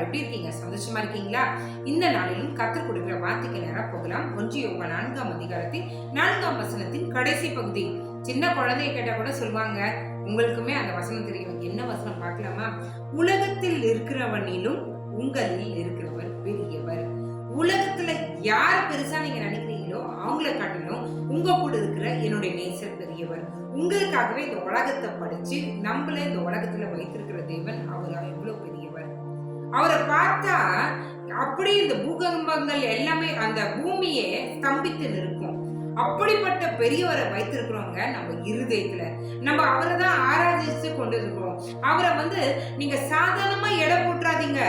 எப்படி இருக்கீங்க. சந்தோஷமா இருக்கீங்களா? இந்த நாளிலும் கொடுக்கிற வார்த்தைக்கு நேரம் போகலாம். ஒன்று யோகா நான்காம் அதிகாரத்தின் நான்காம் வசனத்தின் கடைசி பகுதி. சின்ன குழந்தைய கேட்டா கூட சொல்லுவாங்க உங்களுக்குமே அந்த வசனம் தெரியும். என்ன வசனம் பார்க்கலாமா? உலகத்தில் இருக்கிறவனிலும் உங்களில் இருக்கிறவர் பெரியவர். உலகத்துல யார் பெருசா நீங்க நினைக்கிறீங்களோ அவங்கள காட்டிலும் உங்க கூட இருக்கிற என்னுடைய நேசர் பெரியவர். உங்களுக்காகவே இந்த உலகத்தை படிச்சு நம்மள இந்த உலகத்துல வைத்திருக்கிற தேவன் அவர்? எவ்வளவு பெரியவர் அவரை பார்த்தா அப்படியே இந்த பூகம்பங்கள் எல்லாமே அந்த பூமியே ஸ்தம்பித்து நிற்கும். அப்படிப்பட்ட பெரியவரை வைத்திருக்கிறவங்க நம்ம இருதயத்துல. நம்ம அவரை தான் ஆராதிச்சு கொண்டு இருக்கிறோம் அவரை வந்து நீங்க சாதாரணமா எடை போட்டுறாதீங்க.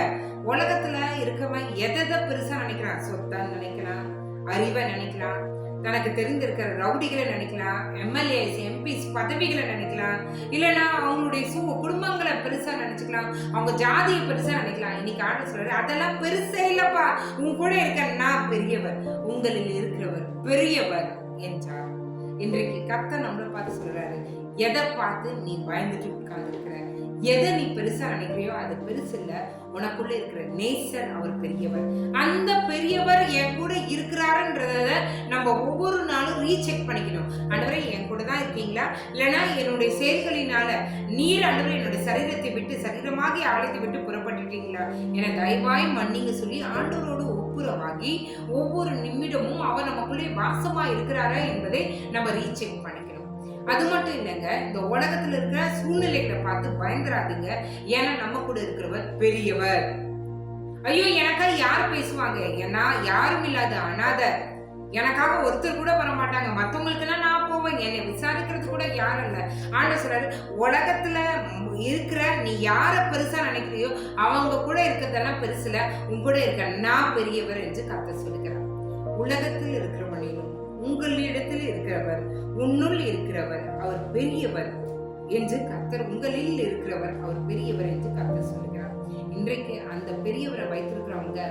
உலகத்துல இருக்கவன் எதை பெருசா நினைக்கிறான்? சொத்தான்னு நினைக்கிறான் அறிவை நினைக்கலாம் தனக்கு தெரிந்திருக்கிற ரவுடிகளை நினைக்கலாம் எம்எல்ஏஸ் எம்பிஸ் பதவிகளை நினைக்கலாம் இல்லைன்னா அவங்களுடைய சூ குடும்பங்களை பெருசா நினச்சிக்கலாம் அவங்க ஜாதியை பெருசாக நினைக்கலாம். இன்னைக்கு ஆண்டு சொல்றாரு அதெல்லாம் பெருசே இல்லைப்பா. உன் கூட இருக்க நான் பெரியவர். உங்களில் இருக்கிறவர் பெரியவர் என்றார். இன்றைக்கு கத்த நம்மளை பார்த்து சொல்றாரு எதை பார்த்து நீ பயந்துட்டு உட்கார்ந்து இருக்கிற எதை நீ பெருசா நினைக்கிறியோ அது பெருசு இல்ல உனக்குள்ள இருக்கிற நேசன் அவர் பெரியவர். அந்த பெரியவர் என் கூட இருக்கிறாருன்றத நம்ம ஒவ்வொரு நாளும் ரீசெக் பண்ணிக்கணும். அன்றுவரை என் கூட தான் இருக்கீங்களா? இல்லைன்னா என்னுடைய செயல்களினால நீர் அன்றுவரை என்னுடைய சரீரத்தை விட்டு சரீரமாகி அழைத்து விட்டு புறப்பட்டுட்டீங்களா என தயவாய் மன்னிங்க சொல்லி ஆண்டவரோடு ஒப்புரவாகி ஒவ்வொரு நிமிடமும் அவர் நமக்குள்ளே வாசமா இருக்கிறாரா என்பதை நம்ம ரீசெக் பண்ணிக்கணும். அது மட்டும் இல்லைங்க இந்த உலகத்துல இருக்கிற சூழ்நிலைகளை பார்த்து பயந்துராதீங்க ஏன்னா நம்ம கூட இருக்கிறவர் பெரியவர். ஐயோ எனக்காக யார் பேசுவாங்க? ஏன்னா யாரும் இல்லாத அனாத. எனக்காக ஒருத்தர் கூட வர மாட்டாங்க. மற்றவங்களுக்குலாம் நான் போவேன். என்னை விசாரிக்கிறது கூட யாரும் இல்லை. ஆண்டு சொல்றாரு உலகத்துல இருக்கிற நீ யார பெருசா நினைக்கிறியோ அவங்க கூட இருக்கிறதெல்லாம் பெருசுல உன் கூட இருக்க நான் பெரியவர் என்று கத்த சொல்லுகிறேன் உலகத்தில் இருக்கிறவனிலும் உங்களிடத்தில் இருக்கிறவர் உன்னுள் இருக்கிறவர் அவர் பெரியவர் என்று கர்த்தர் உங்களில் இருக்கிறவர் அவர் பெரியவர் என்று கர்த்தர் சொல்லுகிறார். இன்றைக்கு அந்த பெரியவரை வைத்திருக்கிறவங்க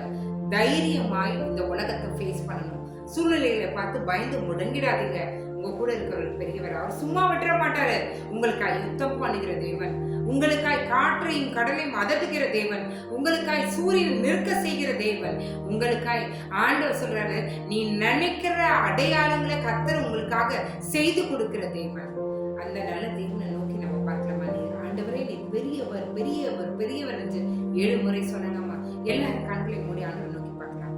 தைரியமாய் இந்த உலகத்தை ஃபேஸ் பண்ணணும். சூழ்நிலைகளை பார்த்து பயந்து முடங்கிடாதீங்க. உங்க கூட இருக்கிறவர் பெரியவர். அவர் சும்மா விட்டுற மாட்டாரு. உங்களுக்கு யுத்தம் பண்ணுகிற தேவன். உங்களுக்காய் காற்றையும் கடலையும் அதட்டுகிற தேவன். உங்களுக்காய் சூரியன் நிற்க செய்கிற தேவன். உங்களுக்காய் ஆண்டவர் சொல்றாரு நீ நினைக்கிற அடையாளங்களை கத்தர் உங்களுக்காக செய்து கொடுக்கிற தேவன். அந்த நல்ல தேவனை நோக்கி நம்ம பார்க்கலாமா? நீ ஆண்டவரே நீ பெரியவர் பெரியவர் பெரியவர் என்று ஏழு முறை சொல்லலாமா? எல்லாரும் கண்களையும் மூடி ஆண்டவர் நோக்கி பார்க்கலாம்.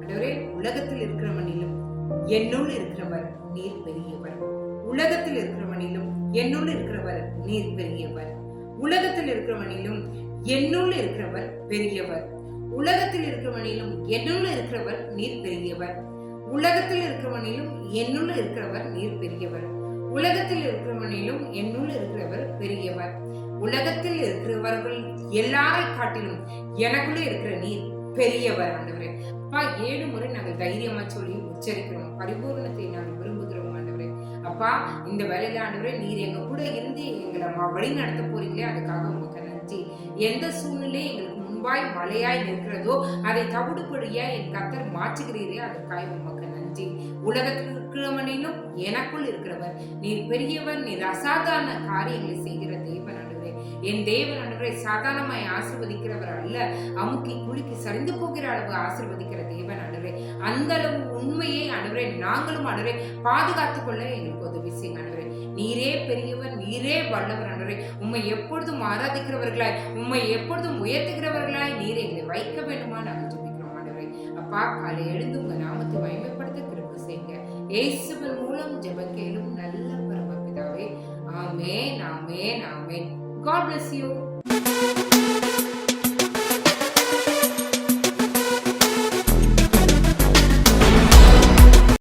ஆண்டவரே உலகத்தில் இருக்கிறவனிலும் என்னுள் இருக்கிறவர் நீர் பெரியவர். உலகத்தில் இருக்கிறவனிலும் என்னுள் இருக்கிறவர் நீர் பெரியவர். உலகத்தில் இருக்கிறவனிலும் என்னுள் இருக்கிறவர் பெரியவர் உலகத்தில் இருக்கிறவனிலும் என்னுள்ள இருக்கிறவர் நீர் பெரியவர் உலகத்தில் இருக்கிறவனிலும் என்னுள்ள இருக்கிறவர் நீர் பெரியவர் உலகத்தில் இருக்கிறவனிலும் என்னுள்ள இருக்கிறவர் பெரியவர் உலகத்தில் இருக்கிறவர்கள் எல்லாரை காட்டிலும் எனக்குள்ள இருக்கிற நீர் பெரியவர் ஆண்டவரே. அப்பா ஏழு முறை நாங்கள் தைரியமா சொல்லி உச்சரிக்கிறோம். பரிபூர்ணத்தை நாங்கள் விரும்புகிறோம். அப்பா இந்த வேலையில ஆண்டவரே நீர் எங்க கூட இருந்து எங்களை வழி நடத்த போறீங்களே அதுக்காக உங்களுக்கு நன்றி. எந்த சூழ்நிலை எங்களுக்கு முன்பாய் மழையாய் நிற்கிறதோ அதை தவிடுபடிய என் கத்தர் மாற்றுகிறீரே அதற்காக உமக்கு நன்றி. உலகத்தில் இருக்கிறவனிலும் எனக்குள் இருக்கிறவர். நீர் பெரியவர் நீர் அசாதாரண காரியங்களை செய்கிற தேவன் என் தேவன் ஆண்டவரை சாதாரணமாய் ஆசிர்வதிக்கிறவர் அல்ல. அமுக்கி குலுக்கி சரிந்து போகிற அளவு ஆசிர்வதிக்கிற தேவன் ஆண்டவரே அந்த அளவு உண்மையை ஆண்டவரே நாங்களும் ஆண்டவரை பாதுகாத்துக் கொள்ள எங்களுக்கு உதவி செய்யுங்க ஆண்டவரே நீரே பெரியவர் நீரே வல்லவர் ஆண்டவரே உண்மை எப்பொழுதும் ஆராதிக்கிறவர்களாய் உம்மை எப்பொழுதும் உயர்த்துகிறவர்களாய் நீர் எங்களை வைக்க வேண்டுமா நாங்கள் ஜெபிக்கிறோம் ஆண்டவரே அப்பா காலை எழுந்து உங்க நாமத்தை மகிமைப்படுத்த கிருப்பு செய்யுங்க. இயேசுவின் மூலம் ஜெபக்கேலும் நல்ல பரமபிதாவே. ஆமே நாமே நாமே God bless you